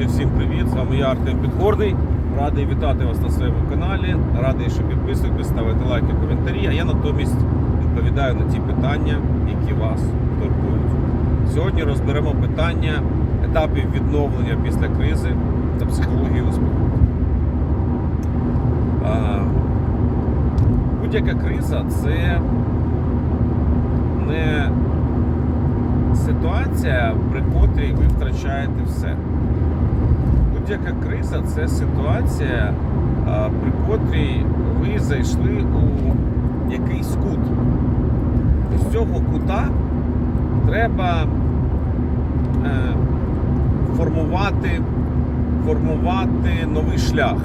Друзі, всім привіт! З вами я Артем Підгорний. Радий вітати вас на своєму каналі. Радий, що підписуєтесь, ставите лайки, коментарі. А я натомість відповідаю на ті питання, які вас турбують. Сьогодні розберемо питання етапів відновлення після кризи та психології успіху. Будь-яка криза це не ситуація, при котрій ви втрачаєте все. Будь-яка криза це ситуація, при котрій ви зайшли у якийсь кут. З цього кута треба е, формувати, формувати новий шлях.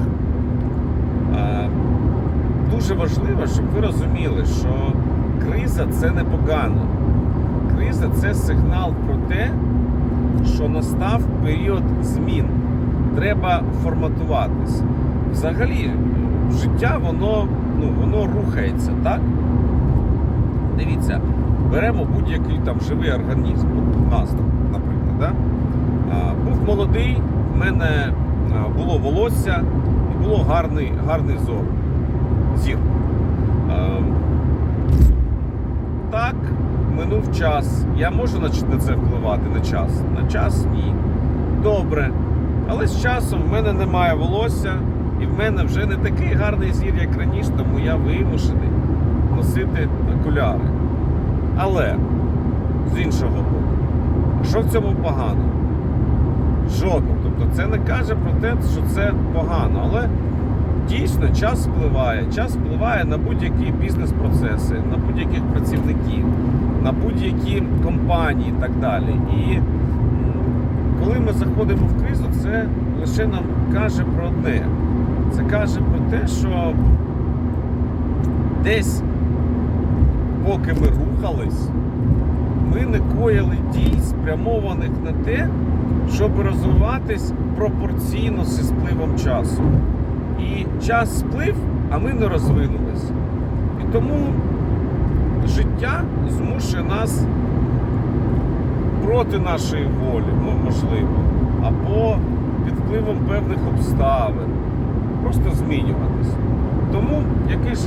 Дуже важливо, щоб ви розуміли, що криза це не погано. Криза це сигнал про те, що настав період змін. Треба форматуватись. Взагалі, життя воно, ну, воно рухається, так? Дивіться, беремо будь-який там живий організм, нас, наприклад. Да? Був молодий, в мене було волосся і було гарний, гарний зор. Зір. Так, минув час. Я можу на це впливати на час? На час ні. Добре. Але з часом в мене немає волосся, і в мене вже не такий гарний зір, як раніше, тому я вимушений носити окуляри. Але з іншого боку, що в цьому погано? Жодного. Тобто це не каже про те, що це погано. Але дійсно час впливає. Час впливає на будь-які бізнес-процеси, на будь-яких працівників, на будь-які компанії і так далі. І коли ми заходимо в кризу, це лише нам каже про одне. Це каже про те, що десь, поки ми рухались, ми не коїли дій, спрямованих на те, щоб розвиватись пропорційно зі спливом часу. І час сплив, а ми не розвинулись. І тому життя змушує нас проти нашої волі, ну, можливо, або під впливом певних обставин. Просто змінюватись. Тому які ж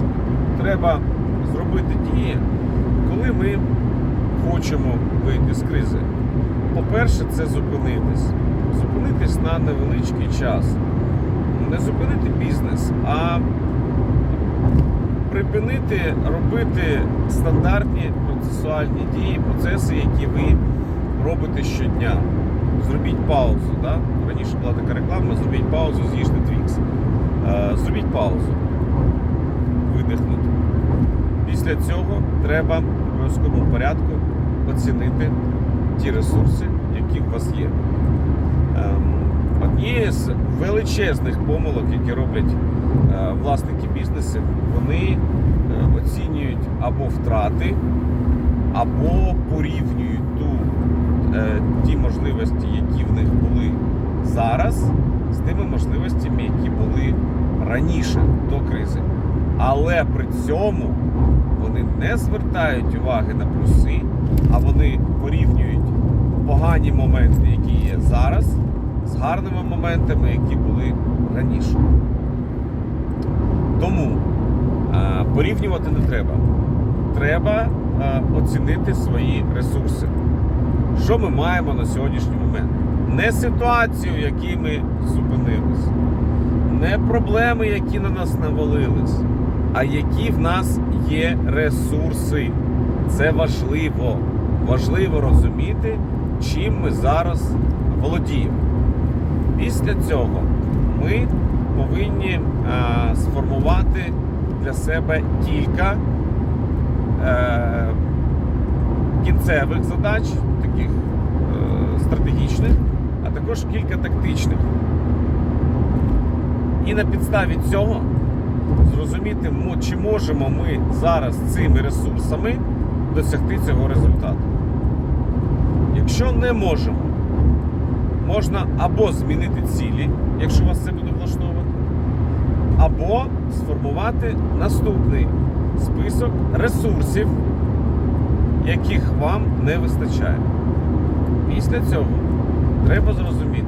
треба зробити дії, коли ми хочемо вийти з кризи. По-перше, це зупинитись. Зупинитись на невеличкий час. Не зупинити бізнес, а припинити робити стандартні процесуальні дії, процеси, які ви робите щодня. Зробіть паузу. Да? Раніше була така реклама, зробіть паузу, з'їжте твікс. Е, Зробіть паузу. Видихнути. Після цього треба в обов'язковому порядку оцінити ті ресурси, які у вас є. Ем, Однією з величезних помилок, які роблять е, власники бізнесів, вони е, оцінюють або втрати, або порівнюють ті можливості, які в них були зараз, з тими можливостями, які були раніше до кризи. Але при цьому вони не звертають уваги на плюси, а вони порівнюють погані моменти, які є зараз, з гарними моментами, які були раніше. Тому е, порівнювати не треба. Треба е, оцінити свої ресурси. Що ми маємо на сьогоднішній момент? Не ситуацію, в якій ми зупинились, не проблеми, які на нас навалились, а які в нас є ресурси. Це важливо. Важливо розуміти, чим ми зараз володіємо. Після цього ми повинні е, сформувати для себе кілька е, кінцевих задач, таких е, стратегічних, а також кілька тактичних. І на підставі цього зрозуміти, чи можемо ми зараз цими ресурсами досягти цього результату. Якщо не можемо, можна або змінити цілі, якщо вас це буде влаштовувати, або сформувати наступний список ресурсів, яких вам не вистачає. Після цього треба зрозуміти,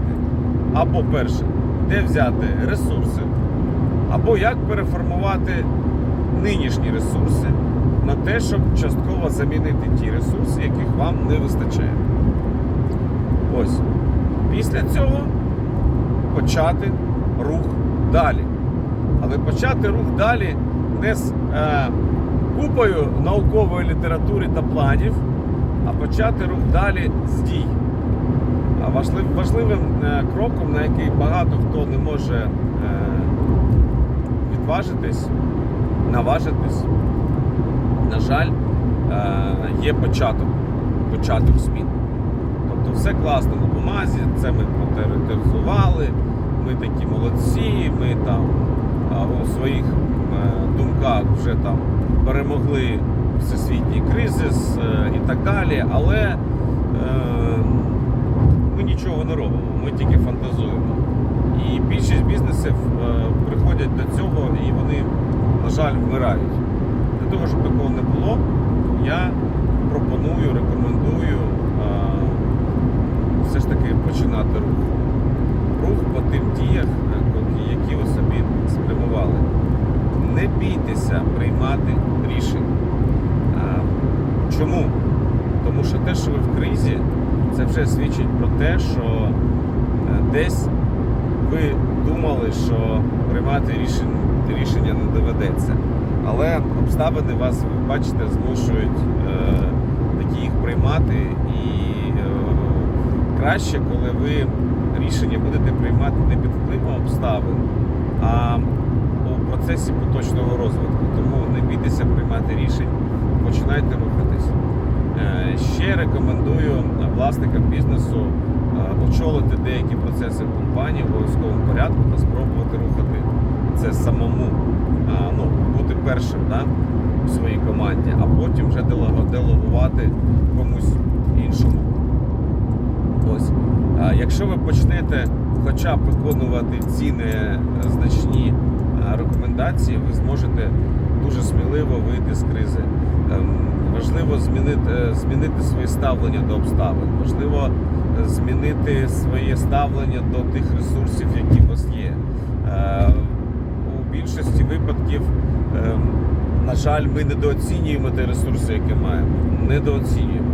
або перше, де взяти ресурси, або як переформувати нинішні ресурси на те, щоб частково замінити ті ресурси, яких вам не вистачає. Ось. Після цього почати рух далі. Але почати рух далі не з е, купою наукової літератури та планів, почати рух далі з дій. Важливим е, кроком, на який багато хто не може е, відважитись, наважитись, на жаль, е, є початок, початок змін. Тобто все класно на бумазі, це ми протероризували, ми такі молодці, ми там у своїх е, думках вже там перемогли всесвітній кризис е, і так далі, але е, ми нічого не робимо, ми тільки фантазуємо. І більшість бізнесів приходять до цього і вони, на жаль, вмирають. Для того, щоб такого не було, я пропоную, рекомендую все ж таки починати рух. Рух по тим діях, які ви собі спрямували. Не бійтеся приймати рішень. Е, Чому? Тому що те, що ви в кризі, це вже свідчить про те, що е, десь ви думали, що приймати рішення, рішення не доведеться. Але обставини вас, ви бачите, змушують е, такі їх приймати. І е, краще, коли ви рішення будете приймати не під впливом обставин, а у процесі поточного розвитку. Тому не бійтеся приймати рішень, починайте рухатись. Е, Ще рекомендую власникам бізнесу е, очолити деякі процеси в компанії в обов'язковому порядку та спробувати рухати це самому. Ну, бути першим да, у своїй команді, а потім вже делегувати комусь іншому. Ось. Якщо ви почнете хоча б виконувати ці незначні рекомендації, ви зможете дуже сміливо вийти з кризи. Ем, Важливо змінити, е, змінити своє ставлення до обставин. Важливо е, змінити своє ставлення до тих ресурсів, які у вас є. Е, У більшості випадків, ем, на жаль, ми недооцінюємо ті ресурси, які маємо. Недооцінюємо.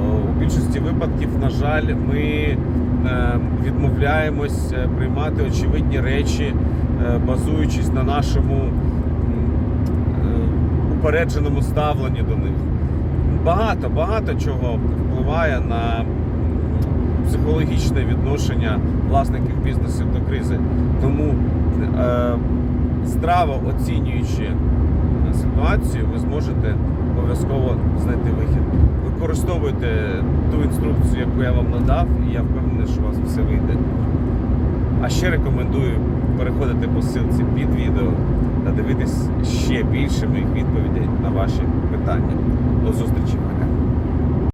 У більшості випадків, на жаль, ми е, відмовляємось е, приймати очевидні речі, е, базуючись на нашому упередженому ставленні до них. Багато, багато чого впливає на психологічне відношення власників бізнесів до кризи. Тому здраво оцінюючи ситуацію, ви зможете обов'язково знайти вихід. Використовуйте ту інструкцію, яку я вам надав, і я впевнений, що у вас все вийде. А ще рекомендую переходити по ссылці під відео та дивитись ще більше моїх відповідей на ваші питання. До зустрічі, пока.